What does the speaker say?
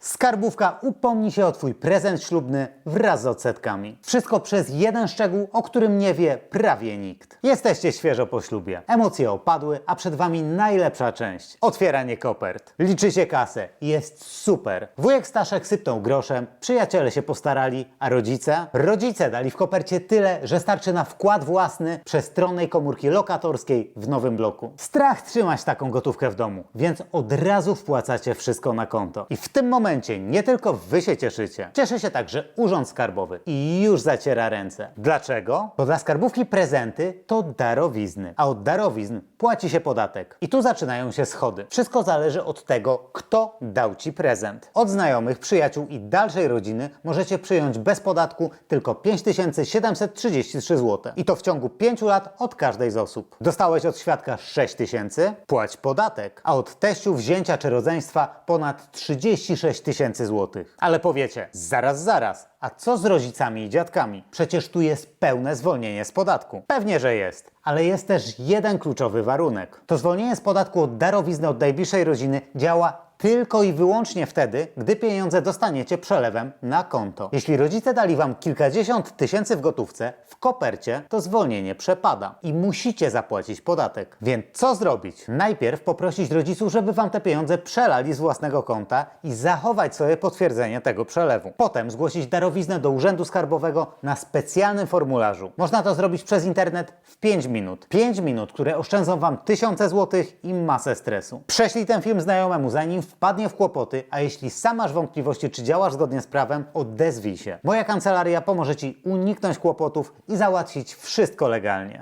Skarbówka upomni się o Twój prezent ślubny wraz z odsetkami. Wszystko przez jeden szczegół, o którym nie wie prawie nikt. Jesteście świeżo po ślubie. Emocje opadły, a przed Wami najlepsza część. Otwieranie kopert. Liczycie kasę. Jest super. Wujek Staszek sypnął groszem, przyjaciele się postarali, a rodzice? Rodzice dali w kopercie tyle, że starczy na wkład własny przestronnej komórki lokatorskiej w nowym bloku. Strach trzymać taką gotówkę w domu, więc od razu wpłacacie wszystko na konto. I w tym momencie nie tylko Wy się cieszycie, cieszy się także Urząd Skarbowy i już zaciera ręce. Dlaczego? Bo dla skarbówki prezenty to darowizny, a od darowizn płaci się podatek. I tu zaczynają się schody. Wszystko zależy od tego, kto dał Ci prezent. Od znajomych, przyjaciół i dalszej rodziny możecie przyjąć bez podatku tylko 5733 zł. I to w ciągu 5 lat od każdej z osób. Dostałeś od świadka 6000? Płać podatek. A od teściu, wzięcia czy rodzeństwa ponad 36 tysięcy złotych. Ale powiecie, zaraz, zaraz, a co z rodzicami i dziadkami? Przecież tu jest pełne zwolnienie z podatku. Pewnie, że jest. Ale jest też jeden kluczowy warunek. To zwolnienie z podatku od darowizny od najbliższej rodziny działa tylko i wyłącznie wtedy, gdy pieniądze dostaniecie przelewem na konto. Jeśli rodzice dali wam kilkadziesiąt tysięcy w gotówce, w kopercie, to zwolnienie przepada i musicie zapłacić podatek. Więc co zrobić? Najpierw poprosić rodziców, żeby wam te pieniądze przelali z własnego konta i zachować sobie potwierdzenie tego przelewu. Potem zgłosić darowiznę do Urzędu Skarbowego na specjalnym formularzu. Można to zrobić przez internet w 5 minut. 5 minut, które oszczędzą wam tysiące złotych i masę stresu. Prześlij ten film znajomemu, zanim wpadnie w kłopoty, a jeśli sam masz wątpliwości, czy działasz zgodnie z prawem, odezwij się. Moja kancelaria pomoże Ci uniknąć kłopotów i załatwić wszystko legalnie.